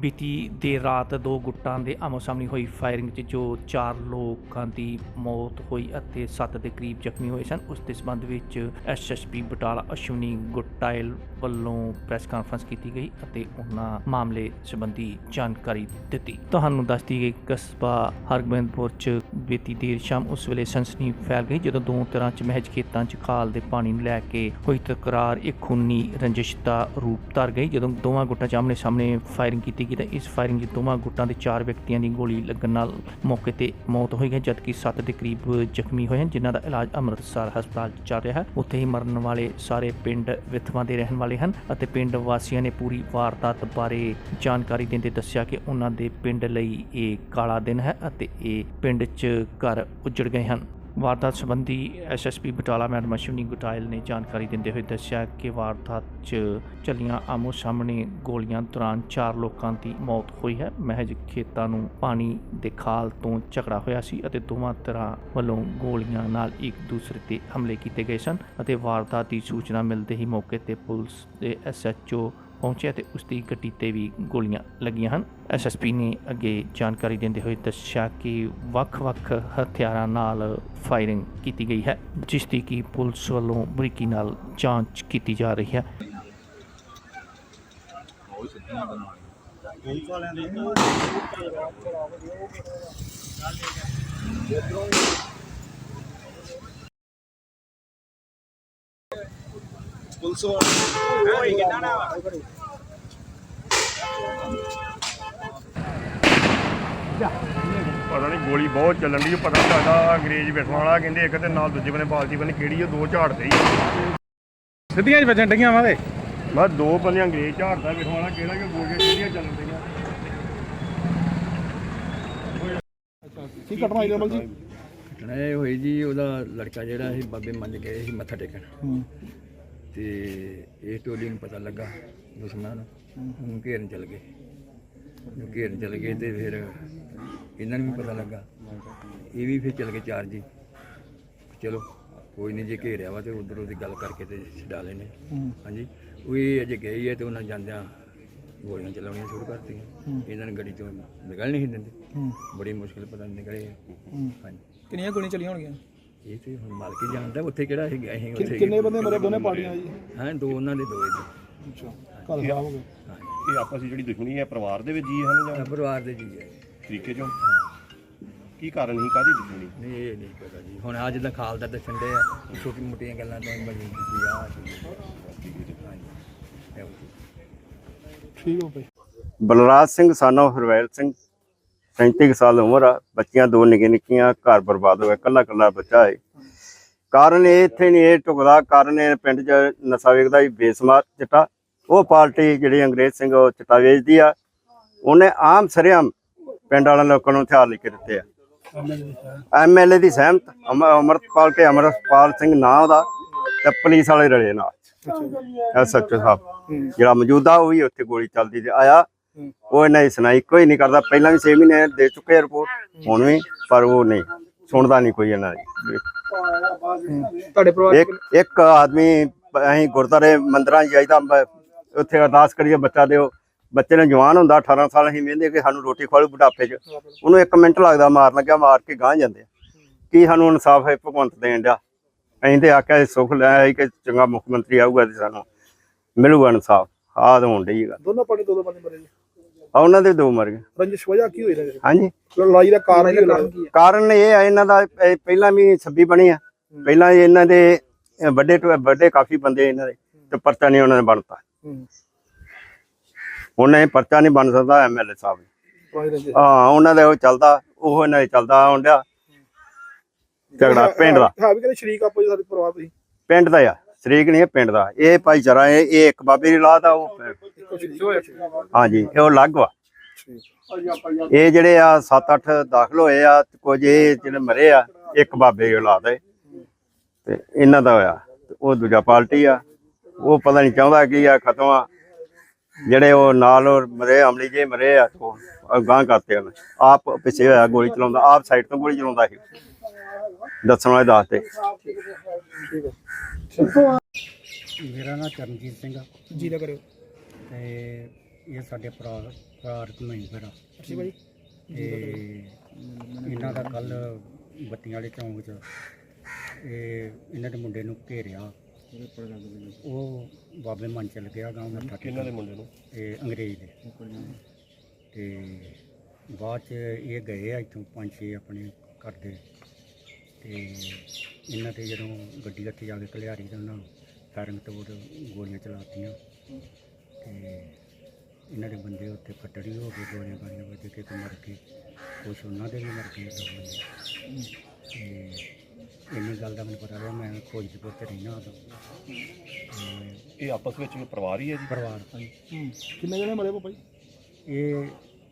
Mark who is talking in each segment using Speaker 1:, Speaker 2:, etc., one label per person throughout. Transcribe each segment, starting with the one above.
Speaker 1: ਬੀਤੀ ਦੇਰ ਰਾਤ ਦੋ ਗੁੱਟਾਂ ਦੇ ਆਮੋ ਸਾਹਮਣੇ ਹੋਈ ਫਾਇਰਿੰਗ 'ਚ ਜੋ ਚਾਰ ਲੋਕਾਂ ਦੀ ਮੌਤ ਹੋਈ ਅਤੇ 7 ਦੇ ਕਰੀਬ ਜ਼ਖਮੀ ਹੋਏ ਸਨ। ਉਸ ਦੇ ਸੰਬੰਧ ਵਿੱਚ ਐਸਐਸਪੀ ਬਟਾਲਾ ਅਸ਼ਵਨੀ ਗੁੱਟਾਇਲ ਵੱਲੋਂ ਪ੍ਰੈਸ ਕਾਨਫਰੰਸ ਕੀਤੀ ਗਈ ਅਤੇ ਉਹਨਾਂ ਮਾਮਲੇ ਸੰਬੰਧੀ ਜਾਣਕਾਰੀ ਦਿੱਤੀ। ਤੁਹਾਨੂੰ ਦੱਸਦੀ ਗਈ ਕਸਬਾ ਹਰਗੋਬਿੰਦਪੁਰ 'ਚ ਬੀਤੀ ਦੇਰ ਸ਼ਾਮ ਉਸ ਵੇਲੇ ਸਨਸਨੀ ਫੈਲ ਗਈ ਜਦੋਂ ਦੋ ਤਰ੍ਹਾਂ 'ਚ ਮਹਿਜ ਖੇਤਾਂ 'ਚ ਖਾਲ ਦੇ ਪਾਣੀ ਨੂੰ ਲੈ ਕੇ ਹੋਈ ਤਕਰਾਰ, ਇੱਕ ਖੂਨੀ ਰੰਜਿਸ਼ ਦਾ ਰੂਪ ਧਾਰ ਗਈ। ਜਦੋਂ ਦੋਵਾਂ ਗੁੱਟਾਂ 'ਚ ਆਮਨੇ ਸਾਹਮਣੇ ਫਾਇਰਿੰਗ ਕੀਤੀ ਗਈ ਇਸ ਫਾਇਰਿੰਗ 'ਚ ਦੋਵਾਂ ਗੁੱਟਾਂ ਦੇ ਚਾਰ ਵਿਅਕਤੀਆਂ ਦੀ ਗੋਲੀ ਲੱਗਣ ਨਾਲ ਮੌਕੇ ਤੇ ਮੌਤ ਹੋਈ ਹੈ, ਜਦਕਿ 7 ਦੇ ਕਰੀਬ ਜ਼ਖਮੀ ਹੋਏ ਹਨ, ਜਿਨ੍ਹਾਂ ਦਾ ਇਲਾਜ ਅੰਮ੍ਰਿਤਸਰ ਹਸਪਤਾਲ 'ਚ ਚੱਲ ਰਿਹਾ ਹੈ। ਉੱਥੇ ਹੀ ਮਰਨ ਵਾਲੇ ਸਾਰੇ ਪਿੰਡ ਵਿਥਵਾਂ ਦੇ ਰਹਿਣ ਵਾਲੇ ਹਨ ਅਤੇ ਪਿੰਡ ਵਾਸੀਆਂ ਨੇ ਪੂਰੀ ਵਾਰਦਾਤ ਬਾਰੇ ਜਾਣਕਾਰੀ ਦਿੰਦੇ ਦੱਸਿਆ ਕਿ ਉਹਨਾਂ ਦੇ ਪਿੰਡ ਲਈ ਇਹ ਕਾਲਾ ਦਿਨ ਹੈ ਅਤੇ ਇਹ ਪਿੰਡ 'ਚ ਘਰ ਉੱਜੜ ਗਏ ਹਨ। ਵਾਰਦਾਤ ਸੰਬੰਧੀ ਐਸਐਸਪੀ ਬਟਾਲਾ ਮੈਡਮ ਅਸ਼ਵਨੀ ਗੁਟਾਇਲ ਨੇ ਜਾਣਕਾਰੀ ਦਿੰਦੇ ਹੋਏ ਦੱਸਿਆ ਕਿ ਵਾਰਦਾਤ 'ਚ ਚੱਲੀਆਂ ਆਮੋ ਸਾਹਮਣੇ ਗੋਲੀਆਂ ਦੌਰਾਨ ਚਾਰ ਲੋਕਾਂ ਦੀ ਮੌਤ ਹੋਈ ਹੈ। ਮਹਿਜ ਖੇਤਾਂ ਨੂੰ ਪਾਣੀ ਦੇ ਖਾਲ ਤੋਂ ਝਗੜਾ ਹੋਇਆ ਸੀ ਅਤੇ ਦੋਵਾਂ ਤਰ੍ਹਾਂ ਵੱਲੋਂ ਗੋਲੀਆਂ ਨਾਲ ਇੱਕ ਦੂਸਰੇ ਤੇ ਹਮਲੇ ਕੀਤੇ ਗਏ ਸਨ ਅਤੇ ਵਾਰਦਾਤ ਦੀ ਸੂਚਨਾ ਮਿਲਦੇ ਹੀ ਮੌਕੇ ਤੇ ਪੁਲਿਸ ਦੇ ਐਸਐਚਓ ਪਹੁੰਚਿਆ ਤੇ ਉਸ ਦੀ ਗੱਡੀ ਤੇ ਵੀ ਗੋਲੀਆਂ ਲੱਗੀਆਂ ਹਨ। ਐਸਐਸਪੀ ਨੇ ਅੱਗੇ ਜਾਣਕਾਰੀ ਦਿੰਦੇ ਹੋਏ ਦੱਸਿਆ ਕਿ ਵੱਖ-ਵੱਖ ਹਥਿਆਰਾਂ ਨਾਲ ਫਾਇਰਿੰਗ ਕੀਤੀ ਗਈ ਹੈ, ਜਿਸ ਦੀ ਕਿ ਪੁਲਿਸ ਵੱਲੋਂ ਬਰੀਕੀ ਨਾਲ ਜਾਂਚ ਕੀਤੀ ਜਾ ਰਹੀ ਹੈ।
Speaker 2: ਪੁਲਿਸ ਵਾਲੇ।
Speaker 3: ਪਤਾ ਨਹੀਂ ਗੋਲੀ ਬਹੁਤ ਚੱਲਣ ਦੀ ਪਤਾ ਨਹੀਂ ਲੱਗਦਾ ਅੰਗਰੇਜ਼ ਬੈਠਣ ਵਾਲਾ ਕਹਿੰਦੇ ਇੱਕ ਤੇ ਨਾਲ ਦੂਜੇ ਬੰਨੇ ਬਾਲਟੀ ਬੰਨੇ ਕਿਹੜੀ ਉਹ ਦੋ ਝਾੜਦੇ ਹੀ
Speaker 2: ਸਿੱਧੀਆਂ ਹੀ ਵੱਜਣ ਡਗੀਆਂ ਵਾਲੇ
Speaker 3: ਬਸ ਦੋ ਬੰਨੇ ਅੰਗਰੇਜ਼ ਝਾੜਦਾ ਬੈਠਣ ਵਾਲਾ ਕਿਹੜਾ ਕਿ ਗੋਲੀਆਂ ਕਿਹੜੀਆਂ ਚੱਲਣ ਪਈਆਂ
Speaker 2: ਕੀ ਘਟਨਾ ਹੋਈ ਰਮਲ ਜੀ
Speaker 4: ਘਟਨਾ ਇਹ ਹੋਈ ਜੀ ਉਹਦਾ ਲੜਕਾ ਜਿਹੜਾ ਸੀ ਬਾਬੇ ਮੰਨ ਗਏ ਸੀ ਮੱਥਾ ਟੇਕਣ। ਤੇ ਇਹ ਟੋਲੀ ਨੂੰ ਪਤਾ ਲੱਗਾ ਦੁਸ਼ਮਣਾਂ ਨੂੰ ਉਹਨੂੰ ਘੇਰਨ ਚਲ ਗਏ। ਉਹ ਘੇਰਨ ਚਲ ਗਏ ਤੇ ਫਿਰ ਇਹਨਾਂ ਨੂੰ ਵੀ ਪਤਾ ਲੱਗਾ। ਇਹ ਵੀ ਫਿਰ ਚਲ ਗਏ ਚਾਰ ਜੀ। ਚਲੋ ਕੋਈ ਨਹੀਂ ਜੇ ਘੇਰਿਆ ਵਾ ਤੇ ਉਧਰ ਉਹਦੀ ਗੱਲ ਕਰਕੇ ਤੇ ਛਡਾ ਲੈਨੇ ਹਾਂਜੀ ਉਹ ਇਹ ਅਜੇ ਗਈ ਹੈ ਤੇ ਉਹਨਾਂ ਜਾਂਦਿਆਂ ਗੋਲੀਆਂ ਚਲਾਉਣੀਆਂ ਸ਼ੁਰੂ ਕਰਤੀਆਂ। ਇਹਨਾਂ ਨੇ ਗੱਡੀ ਤੋਂ ਨਿਕਲ ਨਹੀਂ ਦਿੰਦੇ। ਬੜੀ ਮੁਸ਼ਕਿਲ ਪਤਾ ਨਿਕਲੇ। ਹਾਂਜੀ।
Speaker 2: ਕਿੰਨੀਆਂ ਗੋਲੀਆਂ ਚੱਲੀਆਂ ਹੋਣਗੀਆਂ?
Speaker 4: ਇਹ ਤੇ ਹੁਣ ਮਾਲਕ ਹੀ ਜਾਣਦਾ ਉੱਥੇ ਕਿਹੜਾ ਅਸੀਂ ਗਏ ਸੀ ਉੱਥੇ
Speaker 2: ਕਿੰਨੇ ਬੰਦੇ ਮਰੇ ਦੋਨੇ ਪਾਰਟੀਆਂ ਜੀ?
Speaker 4: ਹਾਂ ਦੋ ਉਹਨਾਂ ਦੇ ਦੋ ਇਹਦੇ
Speaker 2: ਅੱਛਾ ਘਰ ਖਰਾਬ ਹੋ ਗਏ?
Speaker 3: ਇਹ ਆਪਸ ਵਿੱਚ ਜਿਹੜੀ ਦੁਸ਼ਮਣੀ ਹੈ ਪਰਿਵਾਰ ਦੇ ਵਿੱਚ ਜੀ ਹਨ ਜਾਂ
Speaker 4: ਆਹ ਪਰਿਵਾਰ ਦੇ ਜੀ ਹੈ।
Speaker 3: ਤਰੀਕੇ ਚੋਂ? ਕੀ ਕਾਰਨ ਸੀ ਕਾਦੀ ਦੁਸ਼ਮਣੀ?
Speaker 4: ਨਹੀਂ ਇਹ ਨਹੀਂ ਪਤਾ ਜੀ। ਹੁਣ ਅੱਜ ਦਾ ਖਾਲ ਦਾ ਦੱਸਣ ਦੇ ਆ ਛੋਟੀ ਮੋਟੀਆਂ ਗੱਲਾਂ ਤੋਂ ਬਣੀ ਜੀ ਆ
Speaker 2: ਠੀਕ ਹੋ ਭਾਈ।
Speaker 5: ਬਲਰਾਜ ਸਿੰਘ ਸਾਨੋ ਹਰਵੈਲ ਸਿੰਘ। 37 ਕੁ ਸਾਲ ਉਮਰ ਆ ਬੱਚੀਆਂ ਦੋ ਨਿੱਕੀਆਂ ਨਿੱਕੀਆਂ ਘਰ ਬਰਬਾਦ ਹੋ ਗਿਆ ਕੱਲਾ ਕੱਲਾ ਬੱਚਾ ਹੈ ਕਾਰਨ ਇਹ ਇੱਥੇ ਨਹੀਂ ਇਹ ਟੁਕਦਾ ਕਾਰਨ ਇਹ ਪਿੰਡ 'ਚ ਨਸ਼ਾ ਵੇਚਦਾ ਹੀ ਬੇਸਮਾਰ ਚਿੱਟਾ। ਉਹ ਪਾਰਟੀ ਜਿਹੜੀ ਅੰਗਰੇਜ਼ ਸਿੰਘ ਉਹ ਚਿੱਟਾ ਵੇਚਦੀ ਆ। ਉਹਨੇ ਆਮ ਸਰਿਆਮ ਪਿੰਡ ਵਾਲਿਆਂ ਲੋਕਾਂ ਨੂੰ ਹਥਿਆਰ ਲੈ ਕੇ ਦਿੱਤੇ ਆ। ਐਮਐਲਏ ਦੀ ਸਹਿਮਤ ਅਮ- ਅਮਰਤਪਾਲ ਕੇ ਅਮਰਤਪਾਲ ਸਿੰਘ ਨਾਂ ਉਹਦਾ ਤੇ ਪੁਲਿਸ ਵਾਲੇ ਰਲੇ ਨਾਲ। ਐਸਐਚਓ ਸਾਹਿਬ। ਜਿਹੜਾ ਮੌਜੂਦਾ ਉਹ ਵੀ ਉੱਥੇ ਗੋਲੀ ਚੱਲਦੀ ਤੇ ਆਇਆ। ਉਹ ਇਹਨਾਂ ਦੀ ਸੁਣਾਈ ਕੋਈ ਨਹੀਂ ਕਰਦਾ। ਪਹਿਲਾਂ ਵੀ 6 ਮਹੀਨੇ ਦੇ ਚੁੱਕੇ ਆ ਰਿਪੋਰਟ ਹੁਣ ਵੀ ਪਰ ਉਹ ਨਹੀਂ ਸੁਣਦਾ ਨਹੀਂ ਕੋਈ ਇਹਨਾਂ ਦੀ।
Speaker 2: ਤੁਹਾਡੇ ਪਰਿਵਾਰ
Speaker 5: ਇੱਕ ਇੱਕ ਆਦਮੀ ਅਸੀਂ ਗੁਰਦਾਰੇ ਮੰਦਰਾਂ ਜਾਈਦਾ ਉੱਥੇ ਅਰਦਾਸ ਕਰੀਏ ਬੱਚਾ ਦਿਓ। ਬੱਚੇ ਨੂੰ ਜਵਾਨ ਹੁੰਦਾ 18 ਸਾਲ ਅਸੀਂ ਵੇਂਦੇ ਕਿ ਸਾਨੂੰ ਰੋਟੀ ਖਵਾਲੂ ਬੁਢਾਪੇ 'ਚ। ਉਹਨੂੰ ਇੱਕ ਮਿੰਟ ਲੱਗਦਾ ਮਾਰਨ ਲੱਗਿਆ ਮਾਰ ਕੇ ਗਾਂ ਜਾਂਦੇ ਕੀ ਸਾਨੂੰ ਇਨਸਾਫ ਹੈ ਭਗਵੰਤ ਦੇਣ ਦਾ? ਅਸੀਂ ਤੇ ਆਖਿਆ ਸੁੱਖ ਲੈ ਆਈ ਕਿ ਚੰਗਾ ਮੁੱਖ ਮੰਤਰੀ ਆਊਗਾ ਤੇ ਸਾਨੂੰ ਮਿਲੂਗਾ ਇਨਸਾਫ। ਆਹ ਤਾਂ ਹੋਣ ਡਈ ਗੱਲ।
Speaker 2: ਦੋਨੋਂ ਪਾਰਟੀ ਦੋ ਦੋ ਬੰਦੇ ਮਰੇ ਜੀ।
Speaker 5: ਆ ਉਹਨਾਂ ਦੇ ਦੋ ਮਰ ਗਏ।
Speaker 2: ਰੰਜਿਸ਼ ਵਜ੍ਹਾ ਕੀ ਹੋਈ ਰੰਜਿਸ਼?
Speaker 5: ਹਾਂਜੀ।
Speaker 2: ਲੜਾਈ ਦਾ ਕਾਰਨ ਕੀ ਹੋਇਆ?
Speaker 5: ਕਾਰਨ ਇਹ ਆ ਇਹਨਾਂ ਦਾ ਇਹ ਪਹਿਲਾਂ ਵੀ ਛੱਬੀ ਬਣੀ ਆ। ਪਹਿਲਾਂ ਹੀ ਇਹਨਾਂ ਦੇ ਵੱਡੇ ਤੋਂ ਵੱਡੇ ਕਾਫੀ ਬੰਦੇ ਇਹਨਾਂ ਦੇ ਤੇ ਪਰਚਾ ਨਹੀਂ ਉਹਨਾਂ ਨੇ ਬਣਤਾ।
Speaker 2: ਹੂੰ।
Speaker 5: ਇਹ ਪਰਚਾ ਨਹੀਂ ਬਣ ਸਕਦਾ ਐਮਐਲਏ ਸਾਹਿਬ ਨੇ। ਹਾਂ ਉਹਨਾਂ ਦਾ ਉਹ ਚੱਲਦਾ ਉਹ ਇਹਨਾਂ ਦੇ ਚੱਲਦਾ ਹੁੰਦਿਆ ਝਗੜਾ ਪਿੰਡ ਦਾ।
Speaker 2: ਹਾਂ ਵੀ ਕਹਿੰਦੇ ਸ਼ਰੀਕ ਆਪੋ ਜੀ ਸਾਡੇ ਪਰਿਵਾਰ ਤੁਸੀਂ
Speaker 5: ਪਿੰਡ ਦਾ ਆ। ਸ਼ਰੀਕ ਨਹੀਂ ਇਹ ਪਿੰਡ ਦਾ। ਇਹ ਭਾਈਚਾਰਾ ਇਹ ਇਹ ਇੱਕ ਬਾਬੇ ਦੀ ਲਾਤ ਆ ਉਹ ਹਾਂਜੀ ਇਹ ਉਹ ਅਲੱਗ ਵਾ। ਇਹ ਜਿਹੜੇ ਆ 7-8 ਦਾਖਲ ਹੋਏ ਆ ਕੁਝ ਇਹ ਜਿਹੜੇ ਮਰੇ ਆ ਇੱਕ ਬਾਬੇ ਦੀ ਔਲਾਦ ਹੈ ਤੇ ਇਹਨਾਂ ਦਾ ਹੋਇਆ ਉਹ ਦੂਜਾ ਪਾਰਟੀ ਆ। ਉਹ ਪਤਾ ਨਹੀਂ ਚਾਹੁੰਦਾ ਕੀ ਆ ਖਤਮ ਆ। ਜਿਹੜੇ ਉਹ ਨਾਲ ਮਰੇ ਅਮਲੀ ਜੇ ਮਰੇ ਆ ਉਹ ਗਾਂ ਕਰਤੇ ਉਹਨੇ। ਆਪ ਪਿੱਛੇ ਹੋਇਆ ਗੋਲੀ ਚਲਾਉਂਦਾ ਆਪ ਸਾਈਡ ਤੋਂ ਗੋਲੀ ਚਲਾਉਂਦਾ ਸੀ। ਦੱਸਣ ਵਾਲੇ ਦੱਸਦੇ।
Speaker 6: ਮੇਰਾ ਨਾਮ ਚਰਨਜੀਤ ਸਿੰਘ ਆ।
Speaker 2: ਜੀ ਨਾ ਕਰਿਓ।
Speaker 6: ਤੇ ਇਹ ਸਾਡੇ ਭਰਾ ਭਾਰਤ ਮਹੀਂ ਭਰਾ
Speaker 2: ਅੱਛੀ ਭਾਈ
Speaker 6: ਤੇ ਇਹਨਾਂ ਦਾ ਕੱਲ ਬੱਤੀਆਂ ਵਾਲੇ ਚੌਂਕ 'ਚ ਇਹ ਇਹਨਾਂ ਦੇ ਮੁੰਡੇ ਨੂੰ ਘੇਰਿਆ। ਉਹ ਬਾਬੇ ਮਨ ਚਲ ਗਿਆ ਗਾਉਂ ਮੱਥਾ
Speaker 3: ਕਿਹਨਾਂ ਦੇ ਮੁੰਡੇ ਨੂੰ?
Speaker 6: ਇਹ ਅੰਗਰੇਜ਼ ਦੇ। ਤੇ ਬਾਅਦ ਚ ਇਹ ਗਏ ਆ ਇੱਥੋਂ ਪੰਜ ਛੇ ਆਪਣੇ ਘਰ ਦੇ। ਤੇ ਇਹਨਾਂ ਤੇ ਜਦੋਂ ਗੱਡੀ ਉੱਥੇ ਜਾ ਕੇ ਕਲਿਆਰੀ ਤੇ ਉਹਨਾਂ ਫਾਇਰਿੰਗ ਤੋਂ ਗੋਲੀਆਂ ਚਲਾਤੀਆਂ ਤੇ ਇਹਨਾਂ ਦੇ ਬੰਦੇ ਉੱਥੇ ਫੱਟੜੀ ਹੋ ਗਏ ਗੋਲੀਆਂ ਗਾਲੀਆਂ ਵੱਜ ਕੇ ਤੇ ਮਰ ਗਏ। ਕੁਛ ਉਹਨਾਂ ਦੇ ਵੀ ਮਰ ਗਏ ਦੋ ਬੰਦੇ। ਤੇ ਇੰਨੀ ਗੱਲ ਦਾ ਮੈਨੂੰ ਪਤਾ ਰਿਹਾ ਮੈਂ ਖੋਜਪੁਰ ਤੇ ਰਹਿਣਾ ਉਦੋਂ। ਤੇ
Speaker 3: ਇਹ ਆਪਸ ਵਿੱਚ ਪਰਿਵਾਰ ਹੀ ਹੈ ਜੀ?
Speaker 6: ਪਰਿਵਾਰ
Speaker 2: ਹੂੰ ਕਿੰਨੇ ਜਣੇ ਮਰੇ ਭਾਈ
Speaker 6: ਇਹ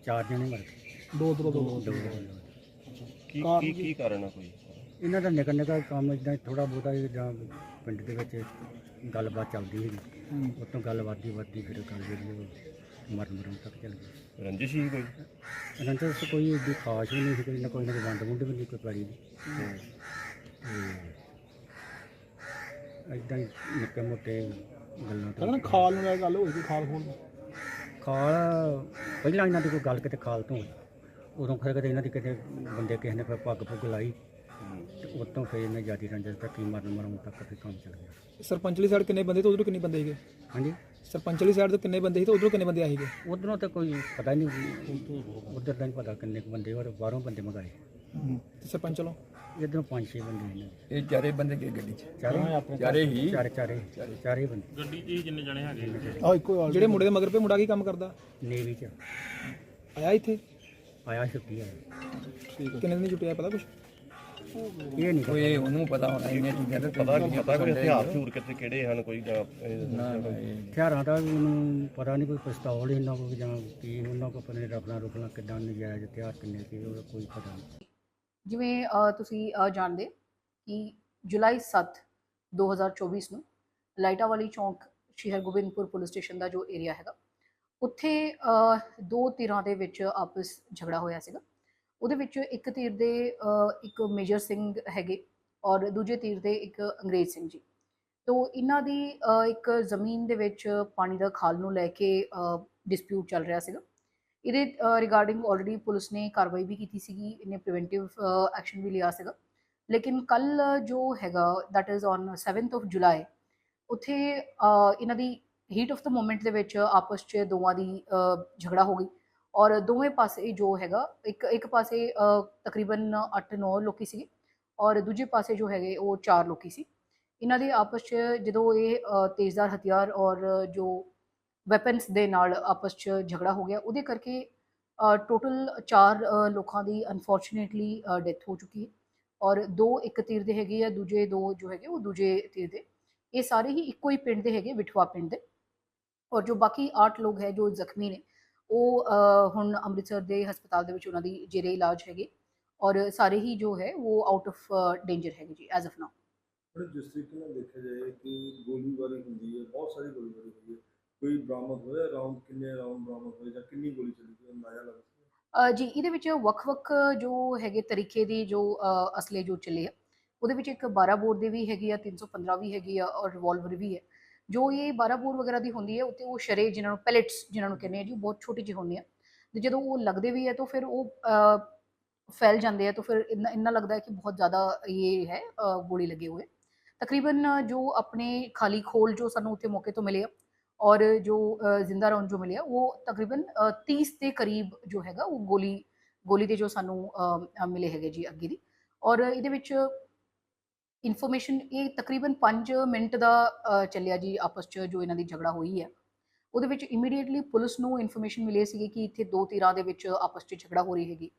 Speaker 6: ਚਾਰ ਜਣੇ ਮਰ ਗਏ।
Speaker 2: ਦੋ ਦੋ ਦੋ।
Speaker 3: ਕੀ ਕੀ
Speaker 2: ਕੀ?
Speaker 3: ਕੀ ਕਾਰਨ ਆ ਕੋਈ?
Speaker 6: ਇਹਨਾਂ ਦਾ ਨਿੱਕਾ ਨਿੱਕਾ ਕੰਮ ਇਦਾਂ ਥੋੜਾ ਬਹੁਤਾ ਜਾਂ ਪਿੰਡ ਦੇ ਵਿੱਚ ਗੱਲਬਾਤ ਚੱਲਦੀ ਸੀ
Speaker 2: ਹੂੰ।
Speaker 6: ਉਤੋਂ ਗੱਲ ਵੱਧਦੀ ਵੱਧਦੀ ਫਿਰ ਗੱਲ ਜਿਹੜੀ ਉਹ ਮਰਨ ਮਰਨ ਤੱਕ ਚੱਲ ਗਈ।
Speaker 3: ਰੰਜਿਸ਼ ਹੀ ਕੋਈ?
Speaker 6: ਇਹਨਾਂ ਚ ਤਾਂ ਕੋਈ ਏਡੀ ਖਾਸ ਵੀ ਨਹੀਂ ਸੀ ਕੋਈ ਨਾ ਕੋਈ ਨਾ ਕੋਈ ਵੰਡ ਵੁੰਡ ਵੀ ਨਹੀਂ ਕੋਈ ਪੜੀ ਤੇ ਇਦਾਂ ਹੀ ਨਿੱਕੇ ਮੋਟੇ ਗੱਲਾਂ
Speaker 2: ਕਹਿੰਦਾ
Speaker 6: ਤੋਂ
Speaker 2: ਖਾਲ ਨੂੰ ਲੈ ਗੱਲ ਹੋਈ ਸੀ ਖਾਲ ਖੋਲ
Speaker 6: ਖਾਲ ਪਹਿਲਾਂ ਇਹਨਾਂ ਦੀ ਕੋਈ ਗੱਲ ਕਿਤੇ ਖਾਲ ਤੋਂ ਉਦੋਂ ਫਿਰ ਕਿਤੇ ਇਹਨਾਂ ਦੀ ਕਿਤੇ ਬੰਦੇ ਕਿਸੇ ਨੇ ਫਿਰ ਪੱਗ ਪੁੱਗ ਲਾਈ। ਤੇ ਉਤੋਂ ਫਿਰ ਇਹਨੇ ਜਿਆਦੀ ਰੰਜਸ ਤੱਕ ਕੀ ਮਰਨ ਮਰਨ ਤੱਕ ਫਿਰ ਕੰਮ ਚੱਲ ਗਿਆ।
Speaker 2: ਸਰਪੰਚ ਵਾਲੀ ਸਾਈਡ ਕਿੰਨੇ ਬੰਦੇ ਤੇ ਉਧਰੋਂ ਕਿੰਨੇ ਬੰਦੇ ਸੀਗੇ?
Speaker 6: ਹਾਂਜੀ।
Speaker 2: ਸਰਪੰਚ ਵਾਲੀ ਸਾਈਡ ਤੋਂ ਕਿੰਨੇ ਬੰਦੇ ਸੀ ਤੇ ਉਧਰੋਂ ਕਿੰਨੇ ਬੰਦੇ ਆਏ ਸੀਗੇ?
Speaker 6: ਉਧਰੋਂ ਤਾਂ ਕੋਈ ਪਤਾ ਹੀ ਨਹੀਂ ਉਧਰ ਦਾ ਨਹੀਂ ਪਤਾ ਕਿੰਨੇ ਕੁ ਬੰਦੇ ਔਰ ਬਾਹਰੋਂ ਬੰਦੇ ਮੰਗਾਏ।
Speaker 2: ਹੂੰ। ਤੇ ਸਰਪੰਚ ਵੱਲੋਂ?
Speaker 6: ਇਧਰੋਂ ਪੰਜ ਛੇ ਬੰਦੇ ਨੇ।
Speaker 4: ਇਹ ਚਾਰੇ ਬੰਦੇ ਗਏ ਗੱਡੀ 'ਚ?
Speaker 6: ਚਾਰੇ?
Speaker 4: ਚਾਰੇ ਹੀ?
Speaker 6: ਚਾਰੇ ਚਾਰੇ। ਚਾਰੇ। ਬੰਦੇ।
Speaker 2: ਆਹ ਇੱਕੋ ਜਿਹੜੇ ਮੁੰਡੇ ਦੇ ਮਗਰ ਪੇ ਮੁੰਡਾ ਕੀ ਕੰਮ ਕਰਦਾ?
Speaker 6: ਨੇਵੀ ਚ।
Speaker 2: ਆਇਆ ਇੱਥੇ?
Speaker 6: ਆਇਆ ਛੁੱਟੀ ਆਇਆ
Speaker 2: ਠੀਕ ਹੈ ਕਿੰਨੇ ਦਿਨ ਛੁੱਟੀ ਆਇਆ ਪਤਾ ਕੁਛ?
Speaker 6: ਇਹ ਨਹੀਂ
Speaker 4: ਕੋਈ ਉਹਨੂੰ ਪਤਾ ਹੋਣਾ ਇਹਨੇ ਚੀਜ਼ਾਂ ਦਾ
Speaker 3: ਪਤਾ ਨਹੀਂ ਪਤਾ ਕੋਈ ਹਥਿਆਰ ਹਥੂਰ ਕਿੱਥੇ ਕਿਹੜੇ ਹਨ ਕੋਈ ਜਾਂ ਇਹ-
Speaker 6: ਹਥਿਆਰਾਂ ਦਾ ਵੀ ਮੈਨੂੰ ਪਤਾ ਨਹੀਂ ਕੋਈ ਪਿਸਤੌਲ ਇਹਨਾਂ ਕੋਲ ਜਾਂ ਕੀ ਉਹਨਾਂ ਕੋਲ ਪਤਾ ਨਹੀਂ ਰਫਲਾਂ ਰੁਫਲਾਂ ਕਿੱਦਾਂ ਨਜਾਇਜ਼ ਹਥਿਆਰ ਕਿੰਨੇ ਸੀ ਉਹਦਾ ਕੋਈ ਪਤਾ ਨਹੀਂ।
Speaker 7: ਜਿਵੇਂ ਅ, ਤੁਸੀਂ ਅ, ਜਾਣਦੇ ਕਿ ਜੁਲਾਈ 7 2024 ਨੂੰ ਲਾਈਟਾਂ ਵਾਲੀ ਚੌਂਕ ਸ਼੍ਰੀ ਹਰਗੋਬਿੰਦਪੁਰ ਪੁਲਿਸ ਸਟੇਸ਼ਨ ਦਾ ਜੋ ਏਰੀਆ ਹੈਗਾ ਉੱਥੇ ਅ, ਦੋ ਧਿਰਾਂ ਦੇ ਵਿੱਚ ਆਪਸ ਝਗੜਾ ਹੋਇਆ ਸੀਗਾ। ਉਹਦੇ ਵਿੱਚ ਇੱਕ ਤੀਰ ਦੇ ਇੱਕ ਮੇਜਰ ਸਿੰਘ ਹੈਗੇ ਔਰ ਦੂਜੇ ਤੀਰ ਦੇ ਇੱਕ ਅੰਗਰੇਜ਼ ਸਿੰਘ ਜੀ। ਤੋ ਇਹਨਾਂ ਦੀ ਇੱਕ ਜ਼ਮੀਨ ਦੇ ਵਿੱਚ ਪਾਣੀ ਦਾ ਖਾਲ ਨੂੰ ਲੈ ਕੇ ਡਿਸਪਿਊਟ ਚੱਲ ਰਿਹਾ ਸੀਗਾ। ਇਹਦੇ ਰਿਗਾਰਡਿੰਗ ਆਲਰੇਡੀ ਪੁਲਿਸ ਨੇ ਕਾਰਵਾਈ ਵੀ ਕੀਤੀ ਸੀਗੀ, ਇਹਨੇ ਪ੍ਰੀਵੈਂਟਿਵ ਐਕਸ਼ਨ ਵੀ ਲਿਆ ਸੀਗਾ। ਲੇਕਿਨ ਕੱਲ ਜੋ ਹੈਗਾ that is on 7th of July ਉੱਥੇ ਇਹਨਾਂ ਦੀ ਹੀਟ ਆਫ ਦ ਮੂਮੈਂਟ ਦੇ ਵਿੱਚ ਆਪਸ 'ਚ ਦੋਵਾਂ ਦੀ ਝਗੜਾ ਹੋ ਗਈ। ਔਰ ਦੋਵੇਂ ਪਾਸੇ ਜੋ ਹੈਗਾ ਇੱਕ ਇੱਕ ਪਾਸੇ ਅ, ਤਕਰੀਬਨ 8-9 ਲੋਕੀ ਸੀਗੇ ਔਰ ਦੂਜੇ ਪਾਸੇ ਜੋ ਹੈਗੇ ਉਹ 4 ਲੋਕੀ ਸੀ ਇਹਨਾਂ ਦੇ ਆਪਸ 'ਚ ਜਦੋਂ ਇਹ ਅ, ਤੇਜ਼ਧਾਰ ਹਥਿਆਰ ਔਰ ਜੋ ਵੈਪਨਸ ਦੇ ਨਾਲ ਆਪਸ 'ਚ ਝਗੜਾ ਹੋ ਗਿਆ ਉਹਦੇ ਕਰਕੇ ਟੋਟਲ 4 ਲੋਕਾਂ ਦੀ ਅਨਫੋਰਚੂਨੇਟਲੀ ਡੈਥ ਹੋ ਚੁੱਕੀ ਹੈ ਔਰ ਦੋ ਇੱਕ ਤੀਰ ਦੇ ਹੈਗੇ ਆ ਦੂਜੇ ਦੋ ਜੋ ਹੈਗੇ ਉਹ ਦੂਜੇ ਤੀਰ ਦੇ ਇਹ ਸਾਰੇ ਹੀ ਇੱਕੋ ਹੀ ਪਿੰਡ ਦੇ ਹੈਗੇ ਵਿਠਵਾ ਪਿੰਡ ਦੇ ਔਰ ਜੋ ਬਾਕੀ 8 ਲੋਕ ਹੈ ਜੋ ਜ਼ਖਮੀ ਨੇ ਉਹ ਹੁਣ ਅੰਮ੍ਰਿਤਸਰ ਦੇ ਹਸਪਤਾਲ ਦੇ ਵਿੱਚ ਉਹਨਾਂ ਦੀ ਜੇਰੇ ਇਲਾਜ ਹੈਗੇ ਔਰ ਸਾਰੇ ਹੀ ਜੋ ਹੈ ਉਹ ਆਊਟ ਆਫ ਡੇਂਜਰ ਹੈਗੇ ਜੀ ਐਜ਼ ਆਫ ਨਾਓ
Speaker 8: ਜਿਸ ਤਰੀਕੇ ਨਾਲ ਦੇਖਿਆ ਜਾਏ ਕਿ ਗੋਲੀਬਾਰੀ ਹੁੰਦੀ ਹੈ ਬਹੁਤ ਸਾਰੀ ਗੋਲੀਬਾਰੀ ਹੋਈ ਹੈ ਕੋਈ ਬਰਾਮਦ ਹੋਇਆ ਰਾਉਂਡ ਕਿੰਨੇ ਰਾਉਂਡ ਬਰਾਮਦ ਹੋਏ ਜਾਂ ਕਿੰਨੀ ਗੋਲੀ ਚੱਲੀ ਕੋਈ ਅੰਦਾਜ਼ਾ ਲੱਗ
Speaker 7: ਜੀ ਇਹਦੇ ਵਿੱਚ ਵੱਖ-ਵੱਖ ਜੋ ਹੈਗੇ ਤਰੀਕੇ ਦੀ ਜੋ ਅਸਲੇ ਜੋ ਚੱਲੇ ਆ ਉਹਦੇ ਵਿੱਚ ਇੱਕ 12 ਬੋਰ ਦੇ ਵੀ ਹੈਗੀ ਆ 315 ਵੀ ਹੈਗੀ ਆ ਔਰ ਰਿਵਾਲਵਰ ਵੀ ਹੈ। ਜੋ ਇਹ 12 ਵਗੈਰਾ ਦੀ ਹੁੰਦੀ ਹੈ ਉੱਤੇ ਉਹ ਸ਼ਰੇ ਜਿਨ੍ਹਾਂ ਨੂੰ ਪੈਲੇਟਸ ਜਿਨ੍ਹਾਂ ਨੂੰ ਕਹਿੰਦੇ ਆ ਜੀ ਉਹ ਬਹੁਤ ਛੋਟੀ ਜਿਹੀ ਹੁੰਦੀ ਆ। ਤੇ ਜਦੋਂ ਉਹ ਲੱਗਦੇ ਵੀ ਹੈ ਤਾਂ ਫਿਰ ਉਹ ਫੈਲ ਜਾਂਦੇ ਆ ਤਾਂ ਫਿਰ ਇੰਨਾ ਇੰਨਾ ਲੱਗਦਾ ਹੈ ਕਿ ਬਹੁਤ ਜ਼ਿਆਦਾ ਇਹ ਹੈ ਗੋਲੀ ਲੱਗੇ ਹੋਏ ਤਕਰੀਬਨ ਜੋ ਆਪਣੇ ਖਾਲੀ ਖੋਲ ਜੋ ਸਾਨੂੰ ਉੱਥੇ ਮੌਕੇ ਤੋਂ ਮਿਲੇ ਆ ਔਰ ਜੋ ਜ਼ਿੰਦਾ ਰੌਣ ਜੋ ਮਿਲਿਆ ਉਹ ਤਕਰੀਬਨ ਅ, 30 ਦੇ ਕਰੀਬ ਜੋ ਹੈਗਾ ਉਹ ਗੋਲੀ ਗੋਲੀ ਦੇ ਜੋ ਸਾਨੂੰ ਮਿਲੇ ਹੈਗੇ ਜੀ ਅੱਗੇ ਦੀ। ਔਰ ਇਹਦੇ ਵਿੱਚ ਇਨਫੋਰਮੇਸ਼ਨ ਇਹ ਤਕਰੀਬਨ 5 ਮਿੰਟ ਦਾ ਚੱਲਿਆ ਜੀ ਆਪਸ 'ਚ ਜੋ ਇਹਨਾਂ ਦੀ ਝਗੜਾ ਹੋਈ ਹੈ। ਉਹਦੇ ਵਿੱਚ ਇਮੀਡੀਏਟਲੀ ਪੁਲਿਸ ਨੂੰ ਇਨਫੋਰਮੇਸ਼ਨ ਮਿਲੇ ਸੀਗੀ ਕਿ ਇੱਥੇ ਦੋ ਧਿਰਾਂ ਦੇ ਵਿੱਚ ਆਪਸ 'ਚ ਝਗੜਾ ਹੋ ਰਹੀ ਹੈਗੀ।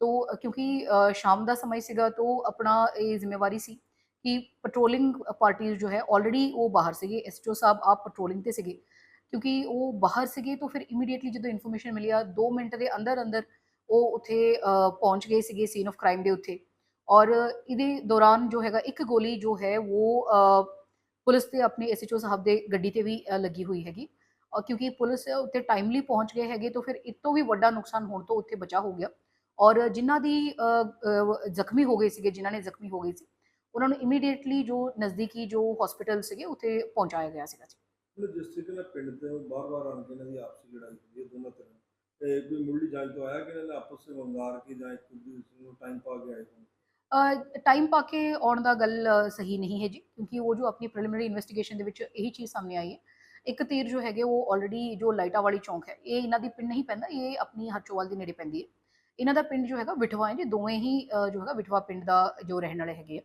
Speaker 7: ਤੋ, ਕਿਉਂਕਿ ਸ਼ਾਮ ਦਾ ਸਮਾਂ ਸੀਗਾ ਤੋ ਆਪਣਾ ਇਹ ਜ਼ਿੰਮੇਵਾਰੀ ਸੀ ਕਿ ਪੈਟਰੋਲਿੰਗ ਪਾਰਟੀਆਂ ਜੋ ਹੈ ਆਲਰੇਡੀ ਉਹ ਬਾਹਰ ਸੀਗੇ। ਐਸਟੋ ਸਾਹਿਬ ਆਪ ਪੈਟਰੋਲਿੰਗ ਤੇ ਸੀਗੇ। ਕਿਉਂਕਿ ਉਹ ਬਾਹਰ ਸੀਗੇ ਤਾਂ ਫਿਰ ਇਮੀਡੀਏਟਲੀ ਜਦੋਂ ਇਨਫੋਰਮੇਸ਼ਨ ਮਿਲੀ ਆ 2 ਮਿੰਟ ਦੇ ਅੰਦਰ ਅੰਦਰ ਉਹ ਉੱਥੇ ਪਹੁੰਚ ਗਏ ਸੀਗੇ ਸੀਨ ਆਫ ਕ੍ਰਾਈਮ ਦੇ ਉੱਤੇ ਔਰ ਇਹਦੇ ਦੌਰਾਨ ਜੋ ਹੈਗਾ ਇੱਕ ਗੋਲੀ ਜੋ ਹੈ ਉਹ ਅ, ਪੁਲਿਸ ਤੇ ਆਪਣੇ ਐਸਐਚਓ ਸਾਹਿਬ ਦੇ ਗੱਡੀ ਤੇ ਵੀ ਅ, ਲੱਗੀ ਹੋਈ ਹੈਗੀ ਔਰ ਕਿਉਂਕਿ ਪੁਲਿਸ ਉੱਤੇ ਟਾਈਮਲੀ ਪਹੁੰਚ ਗਏ ਹੈਗੇ ਤਾਂ ਫਿਰ ਇਸ ਤੋਂ ਵੀ ਵੱਡਾ ਨੁਕਸਾਨ ਹੋਣ ਤੋਂ ਉੱਥੇ ਬਚਾ ਹੋ ਗਿਆ ਔਰ ਜਿਨ੍ਹਾਂ ਦੀ ਅ, ਅ, ਜ਼ਖਮੀ ਹੋ ਗਏ ਸੀਗੇ ਜਿਨ੍ਹਾਂ ਨੇ ਜ਼ਖਮੀ ਹੋ ਗਏ ਸੀ ਉਹਨਾਂ ਨੂੰ ਇਮੀਡੀਏਟਲੀ ਜੋ ਨਜ਼ਦੀਕੀ ਜੋ ਹਸਪੀਟਲ ਸੀਗੇ ਉੱਥੇ ਪਹੁੰਚਾਇਆ ਗਿਆ ਸੀਗਾ ਜੀ
Speaker 8: ਮਤਲਬ ਜਿਸ ਤਰੀਕੇ ਨਾਲ ਪਿੰਡ ਤੋਂ ਬਾਰ-ਬਾਰ ਆਣ ਕੇ ਇਹਨਾਂ ਦੀ ਆਪਸੀ ਲੜਾਈ ਹੁੰਦੀ ਹੈ ਦੋਨਾਂ ਤਰ੍ਹਾਂ ਇਹ ਕੋਈ ਮੁੱਢਲੀ ਜਾਂਚ ਤੋਂ ਆਇਆ ਕਿ ਇਹਨਾਂ ਨੇ ਆਪਸ ਵਿੱਚ ਵੰਗਾਰ ਕੇ ਜਾਂ ਇੱਕ ਦੂਸਰੇ ਨੂੰ ਟਾਈਮ ਪਾ ਕੇ ਆਏ ਹੋਣ
Speaker 7: ਟਾਈਮ ਪਾ ਕੇ ਆਉਣ ਦਾ ਗੱਲ ਸਹੀ ਨਹੀਂ ਹੈ ਜੀ ਕਿਉਂਕਿ ਉਹ ਜੋ ਆਪਣੀ ਪ੍ਰੀਲਿਮਿਨਰੀ ਇਨਵੈਸਟੀਗੇਸ਼ਨ ਦੇ ਵਿੱਚ ਇਹੀ ਚੀਜ਼ ਸਾਹਮਣੇ ਆਈ ਹੈ। ਇੱਕ ਤੀਰ ਜੋ ਹੈਗੇ ਉਹ ਆਲਰੇਡੀ ਜੋ ਲਾਈਟਾ ਵਾਲੀ ਚੌਂਕ ਹੈ ਇਹ ਇਹਨਾਂ ਦੀ ਪਿੰਡ ਨਹੀਂ ਪੈਂਦਾ ਇਹ ਆਪਣੀ ਹਰਚੋਵਾਲ ਦੇ ਨੇੜੇ ਪੈਂਦੀ ਹੈ। ਇਹਨਾਂ ਦਾ ਪਿੰਡ ਜੋ ਹੈਗਾ ਵਿਠਵਾ ਹੈ ਜੀ ਦੋਵੇਂ ਹੀ ਜੋ ਹੈਗਾ ਵਿਠਵਾ ਪਿੰਡ ਦਾ ਜੋ ਰਹਿਣ ਵਾਲੇ ਹੈਗੇ ਆ।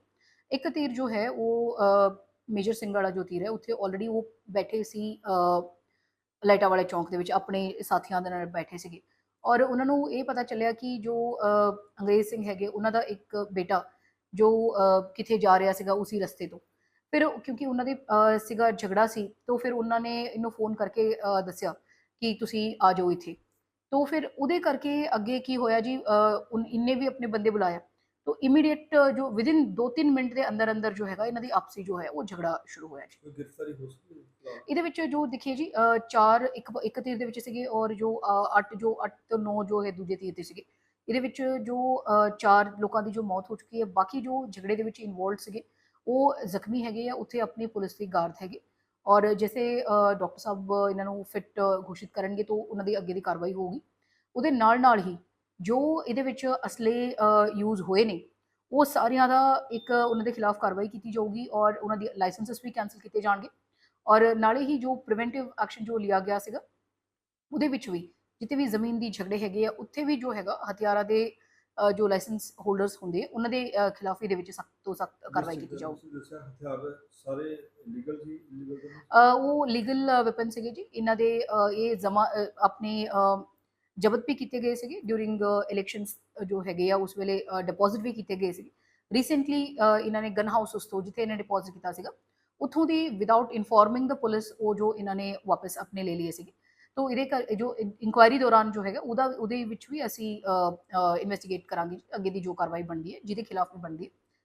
Speaker 7: ਇੱਕ ਤੀਰ ਜੋ ਹੈ ਉਹ ਮੇਜਰ ਸਿੰਘ ਵਾਲਾ ਜੋ ਤੀਰ ਹੈ ਉੱਥੇ ਆਲਰੇਡੀ ਉਹ ਬੈਠੇ ਸੀ ਅ, ਲਾਈਟਾ ਵਾਲੇ ਚੌਂਕ ਦੇ ਵਿੱਚ ਆਪਣੇ ਸਾਥੀਆਂ ਦੇ ਨਾਲ ਬੈਠੇ ਸੀਗੇ। ਔਰ ਉਹਨਾਂ ਨੂੰ ਇਹ ਪਤਾ ਚੱਲਿਆ ਕਿ ਜੋ ਅੰਗਰੇਜ਼ ਸਿੰਘ ਹੈਗੇ ਉਹਨਾਂ ਦਾ ਇੱਕ ਬੇਟਾ ਜੋ ਅ, ਜਾ ਰਿਹਾ ਸੀਗਾ ਉਸੇ ਰਸਤੇ ਤੋਂ। ਫਿਰ ਕਿਉਂਕਿ ਉਹਨਾਂ ਦੇ ਸੀਗਾ ਝਗੜਾ ਸੀ ਤਾਂ ਫਿਰ ਉਹਨਾਂ ਨੇ ਇਹਨੂੰ ਫੋਨ ਕਰਕੇ ਦੱਸਿਆ ਕਿ ਤੁਸੀਂ ਆ ਜਾਓ ਇੱਥੇ। ਤਾਂ ਫਿਰ ਉਹਦੇ ਕਰਕੇ ਅੱਗੇ ਕੀ ਹੋਇਆ ਜੀ ਇੰਨੇ ਵੀ ਆਪਣੇ ਬੰਦੇ ਬੁਲਾਇਆ। ਤਾਂ ਇਮੀਡੀਏਟ ਜੋ ਵਿਦਿਨ 2-3 ਮਿੰਟ ਦੇ ਅੰਦਰ ਅੰਦਰ ਜੋ ਹੈਗਾ ਇਹਨਾਂ ਦੀ ਆਪਸੀ ਜੋ ਹੈ ਉਹ ਝਗੜਾ ਸ਼ੁਰੂ ਹੋਇਆ ਜੀ।
Speaker 8: ਗ੍ਰਿਫਤਾਰੀ ਹੋ ਸਕਦੀ ਹੈ?
Speaker 7: ਇਹਦੇ ਵਿੱਚ ਜੋ ਦੇਖੀਏ ਜੀ ਚਾਰ ਇੱਕ ਇੱਕ ਤੀਰ ਦੇ ਵਿੱਚ ਸੀਗੇ ਔਰ ਜੋ 8 ਜੋ 8 ਤੋਂ 9 ਜੋ ਹੈ ਦੂਜੇ ਤੀਰ ਤੇ ਸੀਗੇ। ਇਹਦੇ ਵਿੱਚ ਜੋ ਚਾਰ ਲੋਕਾਂ ਦੀ ਜੋ ਮੌਤ ਹੋ ਚੁੱਕੀ ਹੈ, ਬਾਕੀ ਜੋ ਝਗੜੇ ਦੇ ਵਿੱਚ ਇਨਵੋਲਡ ਸੀਗੇ, ਉਹ ਜ਼ਖਮੀ ਹੈਗੇ ਆ, ਉੱਥੇ ਆਪਣੀ ਪੁਲਿਸ ਦੀ ਗਾਰਡ ਹੈਗੇ। ਔਰ ਜੈਸੇ ਡਾਕਟਰ ਸਾਹਿਬ ਇਹਨਾਂ ਨੂੰ ਫਿੱਟ ਘੋਸ਼ਿਤ ਕਰਨਗੇ ਤਾਂ ਉਹਨਾਂ ਦੀ ਅੱਗੇ ਦੀ ਕਾਰਵਾਈ ਹੋਊਗੀ। ਉਹਦੇ ਨਾਲ ਨਾਲ ਹੀ ਜੋ ਇਹਦੇ ਵਿੱਚ ਅਸਲੇ ਯੂਜ਼ ਹੋਏ ਨੇ, ਉਹ ਸਾਰਿਆਂ ਦਾ ਇੱਕ ਉਹਨਾਂ ਦੇ ਖਿਲਾਫ ਕਾਰਵਾਈ ਕੀਤੀ ਜਾਊਗੀ ਔਰ ਉਹਨਾਂ ਦੀ ਲਾਇਸੈਂਸਸ ਵੀ ਕੈਨਸਲ ਕੀਤੇ ਜਾਣਗੇ। ਔਰ ਨਾਲੇ ਹੀ ਜੋ ਪ੍ਰੀਵੈਂਟਿਵ ਐਕਸ਼ਨ ਜੋ ਲਿਆ ਗਿਆ ਸੀਗਾ ਉਹਦੇ ਵਿੱਚ ਵੀ ਜਿੱਥੇ ਵੀ ਜ਼ਮੀਨ ਦੀ ਝਗੜੇ ਹੈਗੇ ਆ ਉੱਥੇ ਵੀ ਜੋ ਹੈਗਾ ਹਥਿਆਰਾਂ ਦੇ ਜੋ ਲਾਇਸੈਂਸ ਹੋਲਡਰਸ ਹੁੰਦੇ ਉਹਨਾਂ ਦੇ ਖਿਲਾਫ ਇਹਦੇ ਵਿੱਚ ਸਖਤ ਤੋਂ ਸਖਤ ਕਾਰਵਾਈ ਕੀਤੀ
Speaker 8: ਹਥਿਆਰ ਸਾਰੇ ਲੀਗਲ?
Speaker 7: ਅ, ਉਹ ਲੀਗਲ ਵੈਪਨ ਸੀਗੇ ਜੀ ਇਹਨਾਂ ਦੇ ਇਹ ਜਮਾ ਆਪਣੇ ਜ਼ਬਤ ਵੀ ਕੀਤੇ ਗਏ ਸੀਗੇ ਡਿਊਰਿੰਗ ਇਲੈਕਸ਼ਨਸ ਜੋ ਹੈਗੇ ਆ ਉਸ ਵੇਲੇ ਡਿਪੋਜ਼ਿਟ ਵੀ ਕੀਤੇ ਗਏ ਸੀ ਰੀਸੈਂਟਲੀ ਇਹਨਾਂ ਨੇ ਗਨ ਹਾਊਸ ਉਸ ਤੋਂ ਜਿੱਥੇ ਇਹਨਾਂ ਨੇ ਡਿਪੋਜ਼ਿਟ ਕੀਤਾ ਸੀਗਾ ਉੱਥੋਂ ਦੀ ਵਿਦਆਊਟ ਇਨਫੋਰਮਿੰਗ ਦ ਪੁਲਿਸ ਉਹ ਜੋ ਇਹਨਾਂ ਨੇ ਵਾਪਸ ਆਪਣੇ ਲੈ ਲਏ ਸੀਗੇ। ਤੋਂ ਇਹਦੇ ਕਰ ਜੋ ਇਨਕੁਆਇਰੀ ਦੌਰਾਨ ਜੋ ਹੈਗਾ, ਉਹਦਾ, ਉਹਦੇ ਵਿੱਚ ਵੀ ਅਸੀਂ ਇਨਵੈਸਟੀਗੇਟ ਕਰਾਂਗੇ, ਅੱਗੇ ਦੀ ਜੋ ਕਾਰਵਾਈ ਬਣਦੀ ਹੈ, ਜਿਹਦੇ ਖਿਲਾਫ ਵੀ ਬਣਦੀ ਹੈ।